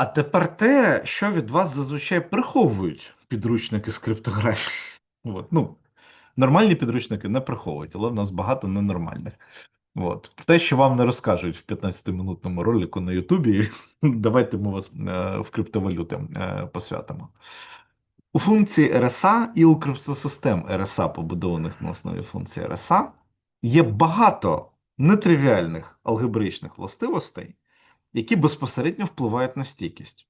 А тепер те, що від вас зазвичай приховують підручники з криптографії. От. Ну, нормальні підручники не приховують, але в нас багато ненормальних. От. Те, що вам не розкажуть в 15-минутному ролику на Ютубі, давайте ми вас е, в криптовалюти е, посвятимо. У функції RSA і у криптосистем RSA, побудованих на основі функції RSA, є багато нетривіальних алгебричних властивостей, які безпосередньо впливають на стійкість.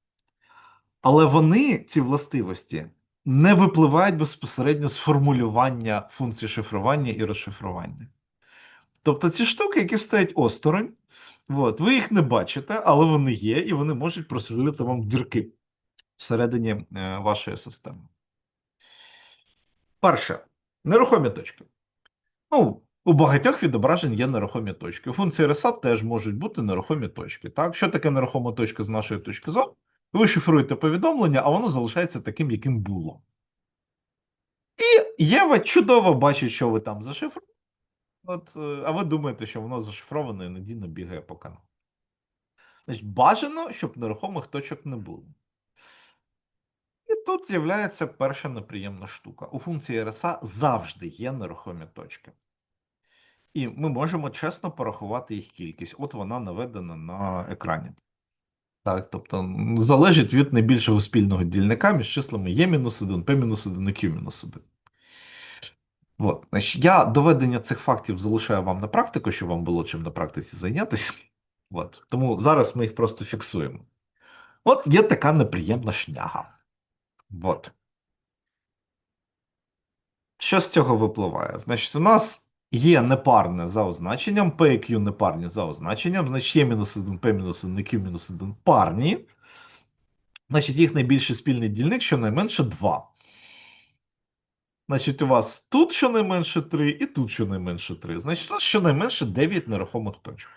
Але вони, ці властивості, не випливають безпосередньо з формулювання функцій шифрування і розшифрування. Тобто ці штуки, які стоять осторонь, от, ви їх не бачите, але вони є, і вони можуть просвілити вам дірки всередині е, вашої системи. Перше, нерухомі точки. Ну, у багатьох відображень є нерухомі точки. У функції RSA теж можуть бути нерухомі точки. Так? Що таке нерухома точка з нашої точки зору? Ви шифруєте повідомлення, а воно залишається таким, яким було. І Єва чудово бачить, що ви там зашифрували. От, е, а ви думаєте, що воно зашифроване і надійно бігає по каналу. Значить, бажано, щоб нерухомих точок не було. І тут з'являється перша неприємна штука. У функції RSA завжди є нерухомі точки. І ми можемо чесно порахувати їх кількість. От вона наведена на екрані. Так, тобто залежить від найбільшого спільного дільника між числами Е-1, P-1 і Q-1. От, я доведення цих фактів залишаю вам на практику, щоб вам було чим на практиці зайнятися. От, тому зараз ми їх просто фіксуємо. От є така неприємна шняга. От. Що з цього випливає? Значить, у нас є непарне за означенням, P і Q непарні за означенням, значить Е-1, P-1 і Q-1 парні. Значить, їх найбільший спільний дільник щонайменше 2. Значить, у вас тут щонайменше 3 і тут щонайменше 3. Значить, у нас щонайменше 9 нерухомих точок.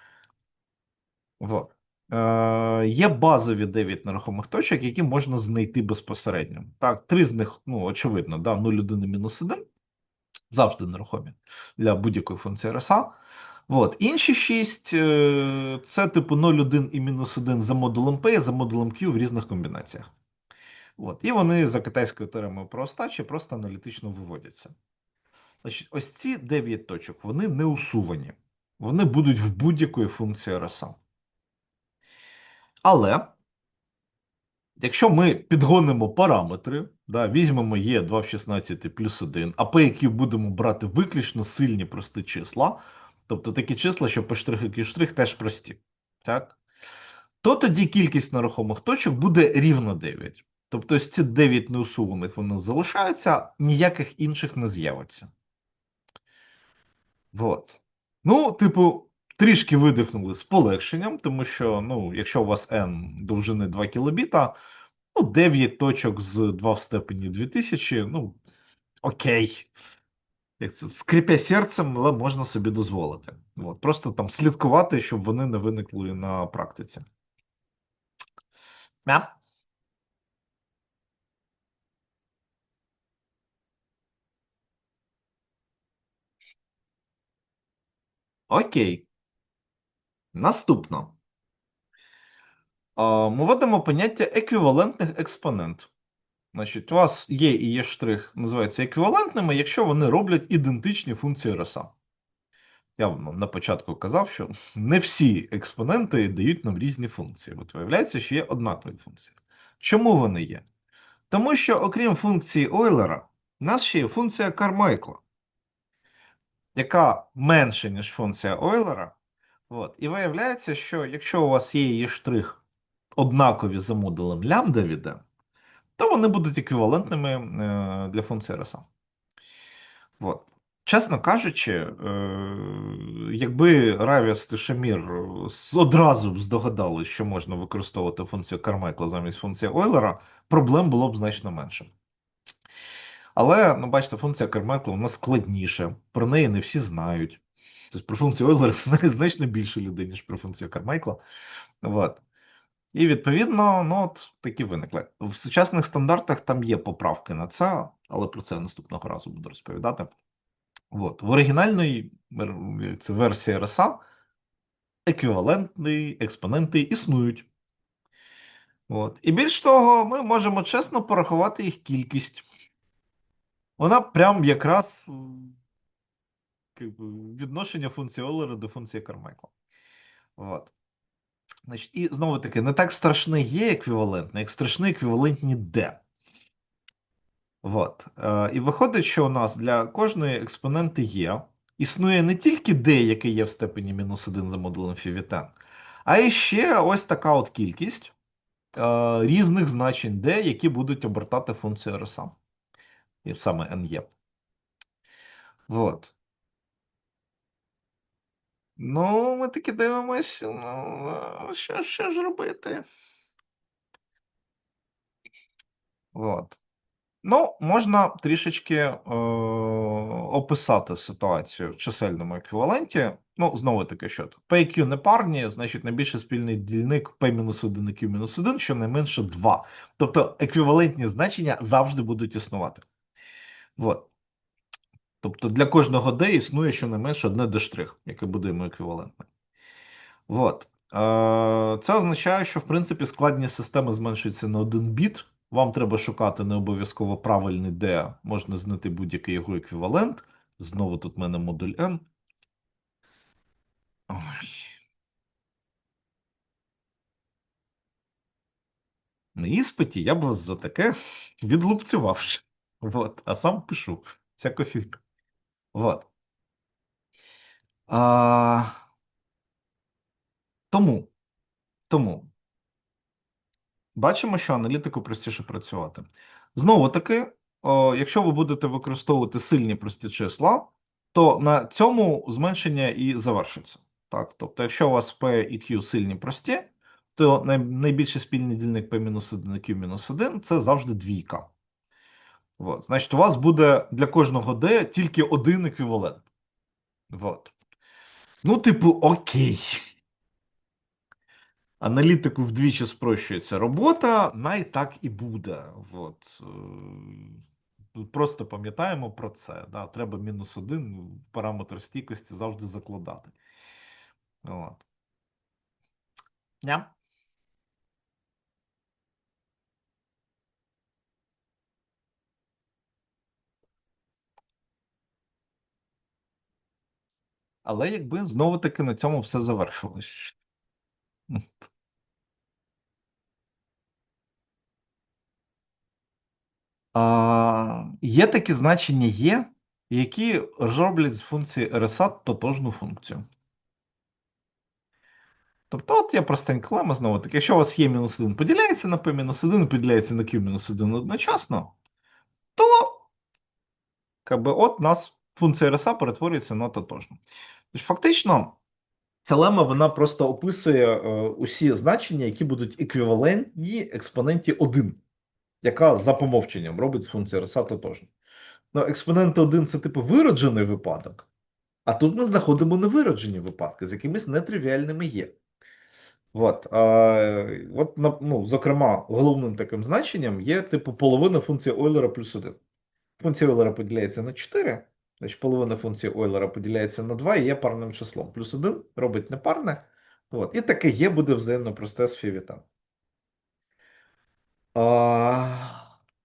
Вот. Е, є базові 9 нерухомих точок, які можна знайти безпосередньо. Так, три з них, ну, очевидно, да, 0, 1 і мінус 1. Завжди нерухомі для будь-якої функції RSA. От. Інші 6 е, це типу 0, 1 і мінус 1 за модулем P, за модулем Q в різних комбінаціях. От. І вони за китайською теоремою про остачі просто аналітично виводяться. Значить, ось ці 9 точок, вони не усувані. Вони будуть в будь-якої функції RSA. Але, якщо ми підгонимо параметри, да, візьмемо Е2 в 16 плюс 1, а по які будемо брати виключно сильні прості числа, тобто такі числа, що P' і Q' теж прості, так? то тоді кількість нерухомих точок буде рівно 9. Тобто ось ці 9 неусуваних вони залишаються, ніяких інших не з'явиться. Вот. Ну, типу, трішки видихнули з полегшенням, тому що, ну, якщо у вас n довжини 2 кілобіта, ну, 9 точок з 2 в степені 2000, ну, окей. Як це, скрипя серцем, але можна собі дозволити. От. Просто там слідкувати, щоб вони не виникли на практиці. Мя? Окей. Наступно. Ми вводимо поняття еквівалентних експонент. Значить, у вас є і є штрих, називаються еквівалентними, якщо вони роблять ідентичні функції роса. Я вам на початку казав, що не всі експоненти дають нам різні функції. От виявляється, що є однакові функції. Чому вони є? Тому що, окрім функції Ойлера, у нас ще є функція Кармайкла, яка менша, ніж функція Ойлера. От. І виявляється, що якщо у вас є її штрих однакові за модулем лямбда від n, то вони будуть еквівалентними е, для функції RSA. От. Чесно кажучи, е, якби Равіс і Шамір одразу б здогадали, що можна використовувати функцію Кармайкла замість функції Ойлера, проблем було б значно менше. Але, ну, бачите, функція Кармайкла вона складніша, про неї не всі знають. Тобто про функцію Ойлера знає значно більше людей, ніж про функцію Кармайкла. От. І відповідно, ну от такі виникли. В сучасних стандартах там є поправки на це, але про це наступного разу буду розповідати. От. В оригінальній це версії RSA еквівалентні експоненти існують. От. І більш того, ми можемо чесно порахувати їх кількість. Вона прям якраз відношення функції Олера до функції Кармайкла. От. Значить, і знову таки, не так страшне є еквівалентне, як страшне еквівалентні де. От. Е, і виходить, що у нас для кожної експоненти є, існує не тільки d, який є в степені мінус 1 за модулем фівітен, а і ще ось така от кількість е, різних значень d, які будуть обертати функцію RSA. І саме n. От. Ну, ми таки дивимося, ну, що, що ж робити? От. Ну, можна трішечки е, описати ситуацію в чисельному еквіваленті. Ну, знову таки, що тут? P і Q не парні, значить найбільший спільний дільник P-1 і Q-1, щонайменше 2. Тобто еквівалентні значення завжди будуть існувати. От. Тобто для кожного D існує щонайменше одне D', яке буде йому еквівалентне. От. Е, Це означає, що в принципі складність системи зменшується на один біт. Вам треба шукати не обов'язково правильний D, можна знайти будь-який його еквівалент. Знову тут в мене модуль N. Ой. На іспиті я б вас за таке відлупцював. ще. Вот. А сам пишу. Всяку фігню. Вот. А... Тому. Тому. Бачимо, що аналітику простіше працювати. Знову таки, о, якщо ви будете використовувати сильні прості числа, то на цьому зменшення і завершиться. Так? Тобто, якщо у вас P і Q сильні прості, то най- найбільший спільний дільник P-1 і Q-1 це завжди двійка. От. Значить, у вас буде для кожного D тільки один еквівалент. От. Ну, типу, окей. Аналітику вдвічі спрощується робота, най так і буде. От. е, Просто пам'ятаємо про це. Да? Треба мінус один параметр стійкості завжди закладати. От. Ням. Але якби знову таки на цьому все завершилось. А, є такі значення є, які роблять з функції RSA тотожну функцію. Тобто, от я простенько лема знову таки, якщо у вас є мінус 1 поділяється на p мінус 1 поділяється на q мінус 1 одночасно, то якби, от нас функція RSA перетворюється на тотожну. Тобто, фактично, ця лема вона просто описує е, усі значення, які будуть еквівалентні експоненті 1, яка за помовченням робить з функції RSA тотожну. Ну, експонент 1 це типу вироджений випадок, а тут ми знаходимо невироджені випадки, з якимись нетривіальними є. От, а, от ну, зокрема, головним таким значенням є типу половина функції Ойлера плюс 1. Функція Ойлера поділяється на 4, значить половина функції Ойлера поділяється на 2 і є парним числом. Плюс 1 робить непарне. От, і таке є буде взаємно просте з фівітан.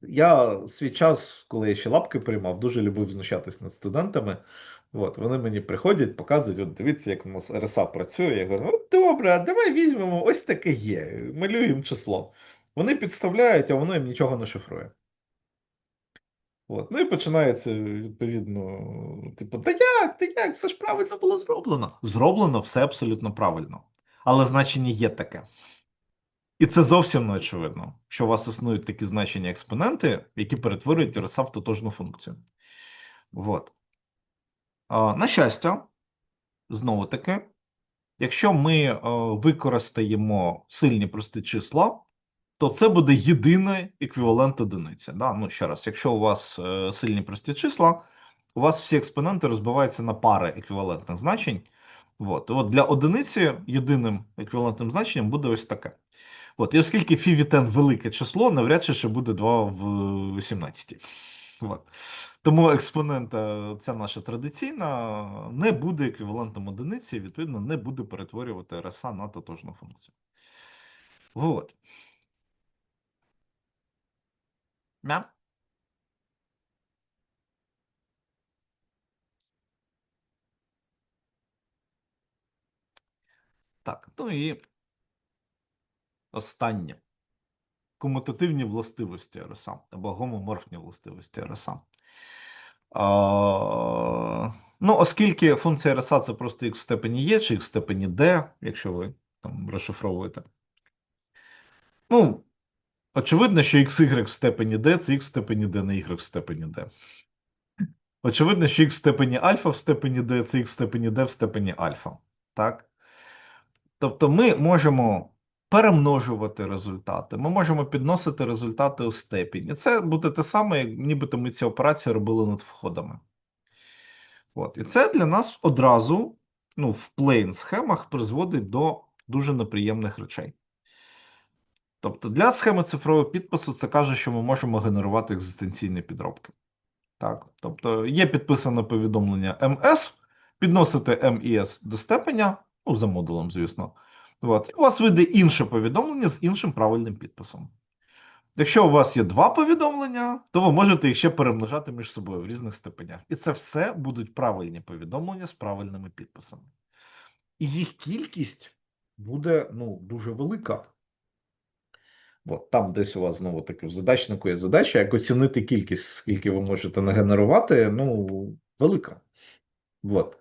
Я свій час, коли я ще лапки приймав, дуже любив знущатись над студентами. От, вони мені приходять, показують, от дивіться, як у нас РСА працює. Я говорю, от добре, давай візьмемо, ось таке є. Малюємо число. Вони підставляють, а воно їм нічого не шифрує. От. Ну і починається відповідно, типу, та як, та як, все ж правильно було зроблено. Зроблено все абсолютно правильно. Але значення є таке. І це зовсім не очевидно, що у вас існують такі значення експоненти, які перетворюють RSA в тотожну функцію. От. А, на щастя, знову таки, якщо ми е, використаємо сильні прості числа, то це буде єдиний еквівалент одиниці. Да? Ну, ще раз, якщо у вас е, сильні прості числа, у вас всі експоненти розбиваються на пари еквівалентних значень. От. От для одиниці єдиним еквівалентним значенням буде ось таке. От. І оскільки фі від n велике число, навряд чи ще буде 2 в 18. От. Тому експонента, ця наша традиційна, не буде еквівалентом одиниці, відповідно, не буде перетворювати RSA на тотожну функцію. От. Мя? Так, ну і останнє. Комутативні властивості RSA або гомоморфні властивості RSA. А, ну, оскільки функція RSA це просто x в степені є чи x в степені d, якщо ви там розшифровуєте. Ну, очевидно, що xy в степені d це x в степені d на y в степені d. Очевидно, що x в степені альфа в степені d це x в степені d в степені альфа. Так? Тобто ми можемо перемножувати результати, ми можемо підносити результати у. І це буде те саме, як нібито ми ці операції робили над входами. От. І це для нас одразу ну, в плейн схемах призводить до дуже неприємних речей. Тобто для схеми цифрового підпису це каже, що ми можемо генерувати екзистенційні підробки. Так, тобто є підписане повідомлення MS, підносите M і S до степеня, ну, за модулем, звісно. От, і у вас вийде інше повідомлення з іншим правильним підписом. Якщо у вас є два повідомлення, то ви можете їх ще перемножати між собою в різних степенях. І це все будуть правильні повідомлення з правильними підписами. І їх кількість буде ну, дуже велика. От там десь у вас знову таки в задачнику є задача, як оцінити кількість, скільки ви можете нагенерувати, ну, велика. От.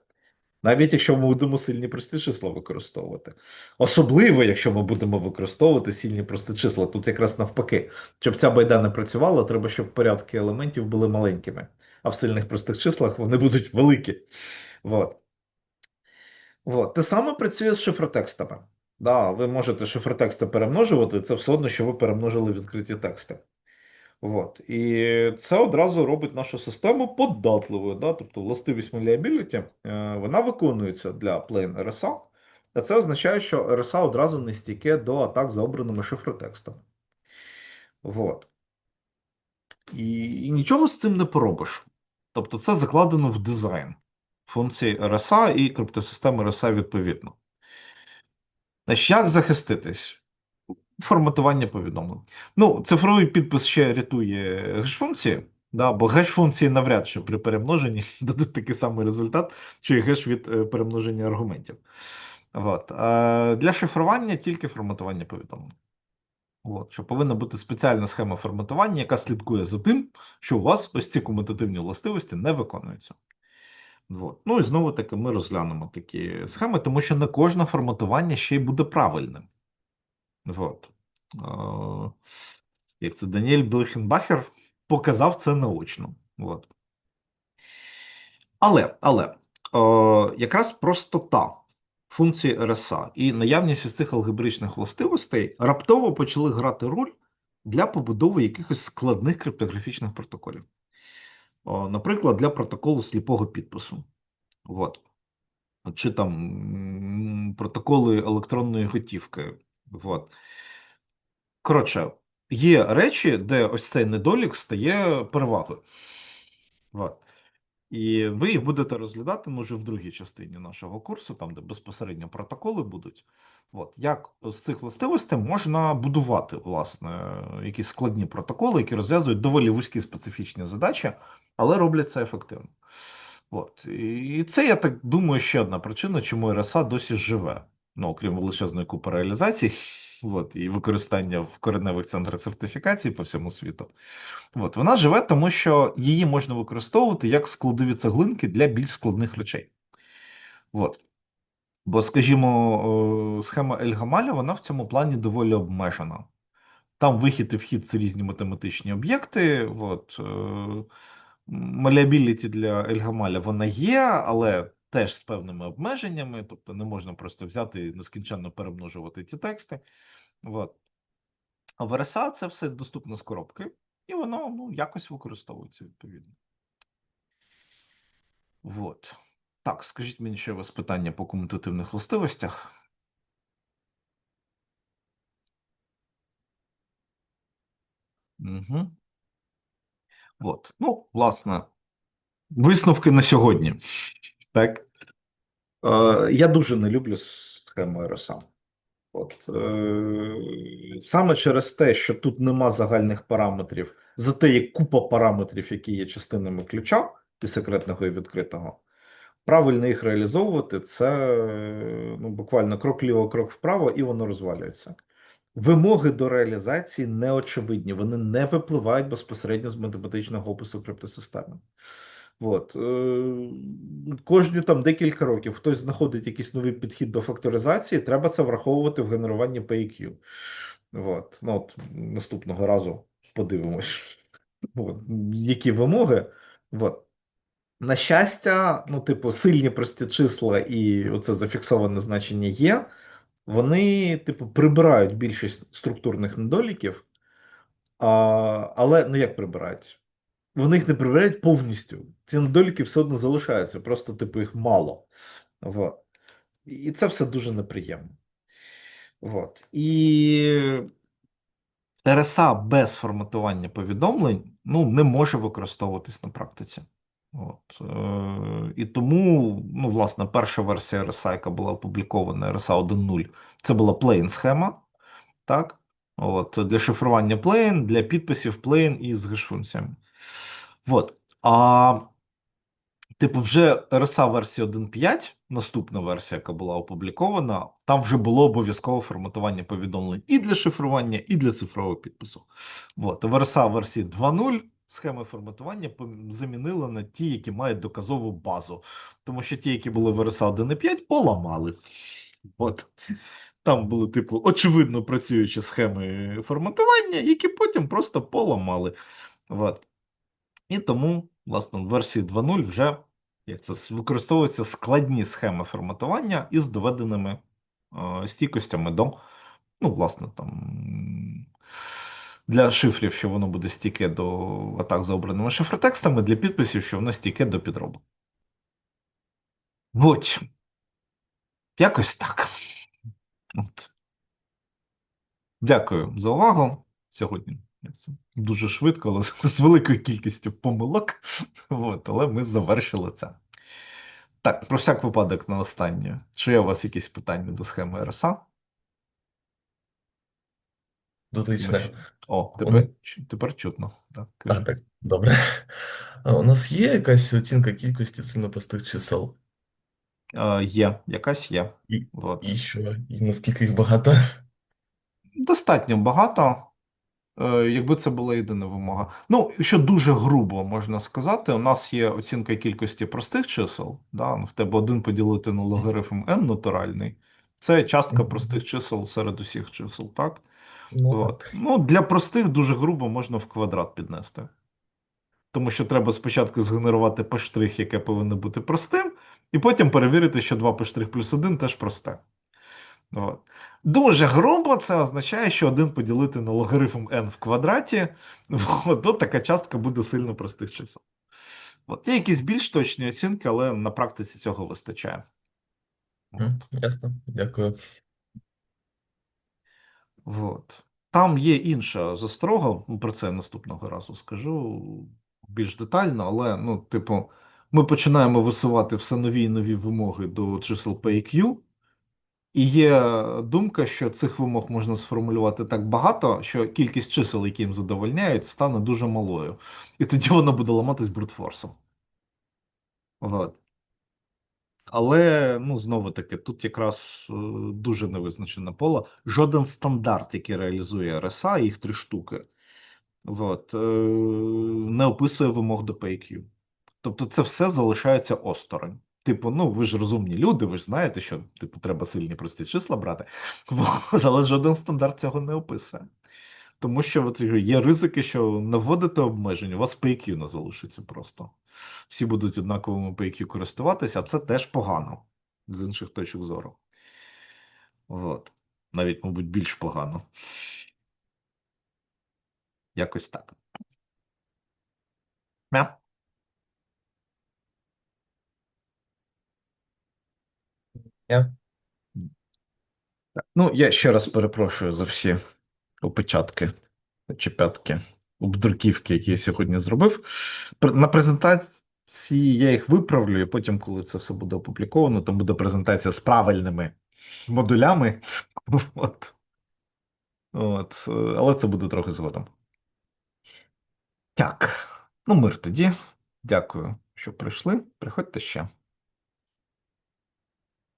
Навіть якщо ми будемо сильні прості числа використовувати. Особливо, якщо ми будемо використовувати сильні прості числа. Тут якраз навпаки, щоб ця байда не працювала, треба, щоб порядки елементів були маленькими. А в сильних простих числах вони будуть великі. От. От. Те саме працює з шифротекстами. Да, ви можете шифротексти перемножувати, це все одно, що ви перемножили відкриті тексти. От. І це одразу робить нашу систему податливою. Да? Тобто властивість malleability, е, вона виконується для plain RSA, а це означає, що RSA одразу не стійке до атак за обраними шифротекстами. От. І, і нічого з цим не поробиш. Тобто, це закладено в дизайн функції RSA і криптосистеми RSA відповідно. Значить, як захиститись? Форматування повідомлень. Ну, цифровий підпис ще рятує геш-функції, да, бо геш-функції навряд чи при перемноженні дадуть такий самий результат, що і геш від е, перемноження аргументів. От. А для шифрування тільки форматування повідомлень. От, що повинна бути спеціальна схема форматування, яка слідкує за тим, що у вас ось ці комутативні властивості не виконуються. От. Ну і знову таки ми розглянемо такі схеми, тому що не кожне форматування ще й буде правильним. Вот. Е, Як це Даніель Блехенбахер показав це наочно. От. Але, але е, якраз простота функції RSA і наявність із цих алгебричних властивостей раптово почали грати роль для побудови якихось складних криптографічних протоколів. О, наприклад, для протоколу сліпого підпису. От. Чи там протоколи електронної готівки. От. Коротше, є речі, де ось цей недолік стає перевагою. От. І ви їх будете розглядати може в другій частині нашого курсу, там, де безпосередньо протоколи будуть. От. Як з цих властивостей можна будувати, власне, якісь складні протоколи, які розв'язують доволі вузькі специфічні задачі, але роблять це ефективно. От. І це, я так думаю, ще одна причина, чому РСА досі живе. Ну, окрім величезної купи реалізацій, от, і використання в кореневих центрах сертифікації по всьому світу. От, вона живе, тому що її можна використовувати як складові цеглинки для більш складних речей. От. Бо, скажімо, схема Ельгамаля, вона в цьому плані доволі обмежена. Там вихід і вхід це різні математичні об'єкти. От, е, Маліабіліті для Ельгамаля вона є, але теж з певними обмеженнями, тобто не можна просто взяти і нескінченно перемножувати ці тексти. От. А в RSA це все доступно з коробки, і воно ну, якось використовується відповідно. От. Так, скажіть мені ще у вас питання по комутативних властивостях. Угу. От. Ну, власне, висновки на сьогодні. Так. Е, я дуже не люблю схему RSA. От, е, саме через те, що тут нема загальних параметрів, Зате є купа параметрів, які є частинами ключа і секретного і відкритого. Правильно їх реалізовувати це ну, буквально крок ліво, крок вправо, і воно розвалюється. Вимоги до реалізації неочевидні, вони не випливають безпосередньо з математичного опису криптосистеми. От. Е, Кожні там декілька років хтось знаходить якийсь новий підхід до факторизації, треба це враховувати в генеруванні PQ. От. Ну, от, Наступного разу подивимось, от. які вимоги. От. На щастя, ну, типу, сильні прості числа і оце зафіксоване значення є, вони, типу, прибирають більшість структурних недоліків, а, але ну як прибирають? Вони їх не прибирають повністю. Ці недоліки все одно залишаються, просто, типу, їх мало. Вот. І це все дуже неприємно. Вот. І РСА без форматування повідомлень ну, не може використовуватись на практиці. От. Е, І тому, ну, власне, перша версія RSA, яка була опублікована, RSA 1.0, це була plain схема. Так? От, Для шифрування plain, для підписів plain і з геш-функціями. От. А Типу, вже RSA версія 1.5, наступна версія, яка була опублікована, там вже було обов'язкове форматування повідомлень і для шифрування, і для цифрового підпису. От. В RSA версії 2.0 схеми форматування замінили на ті, які мають доказову базу. Тому що ті, які були в RSA 1.5, поламали. От. Там були, типу, очевидно працюючі схеми форматування, які потім просто поламали. От. І тому, власне, в версії 2.0 вже як це використовуються складні схеми форматування із доведеними е, стійкостями до, ну, власне, там. Для шифрів, що воно буде стійке до атак за обраними шифротекстами, для підписів, що воно стійке до підробок. От. Якось так. От. Дякую за увагу сьогодні. Це дуже швидко, але з великою кількістю помилок. От, але ми завершили це. Так, про всяк випадок на останнє. Чи є у вас якісь питання до схеми РСА? Дотичне. О, тепер, Вони- тепер чутно. Так, А, так, добре. А у нас є якась оцінка кількості сильно простих чисел? Е, є, якась є. І, От. і що? І наскільки їх багато? Достатньо багато, е, якби це була єдина вимога. Ну, якщо дуже грубо можна сказати, у нас є оцінка кількості простих чисел. Да? ну, В тебе один поділити на логарифм n натуральний. Це частка простих чисел серед усіх чисел, так? Ну, От. Ну, для простих дуже грубо можна в квадрат піднести. Тому що треба спочатку згенерувати p', яке повинно бути простим, і потім перевірити, що 2 p' плюс 1 теж просте. От. Дуже грубо це означає, що 1 поділити на логарифм n в квадраті, от, то така частка буде сильно простих чисел. От. Є якісь більш точні оцінки, але на практиці цього вистачає. Ясно, дякую. От. Там є інша застрога, ну, про це наступного разу скажу більш детально, але, ну, типу, ми починаємо висувати все нові і нові вимоги до чисел PQ, і є думка, що цих вимог можна сформулювати так багато, що кількість чисел, які їм задовольняють, стане дуже малою. І тоді воно буде ламатись брутфорсом. От. Але, ну, знову таки, тут якраз е, дуже невизначене поле. Жоден стандарт, який реалізує RSA, їх три штуки, от, е, не описує вимог до PQ. Тобто це все залишається осторонь. Типу, ну ви ж розумні люди, ви ж знаєте, що типу, треба сильні прості числа брати, але жоден стандарт цього не описує. Тому що от, є ризики, що наводите обмеження, у вас PQ не залишиться просто. Всі будуть однаковими PQ користуватися, а це теж погано з інших точок зору. От. Навіть, мабуть, більш погано. Якось так. Я? Так, Ну, я ще раз перепрошую за всі опечатки, чепятки, обдурківки, які я сьогодні зробив. На презентації я їх виправлю, і потім, коли це все буде опубліковано, там буде презентація з правильними модулями. От. От. е, Але це буде трохи згодом. Так, ну мир тоді. Дякую, що прийшли. Приходьте ще.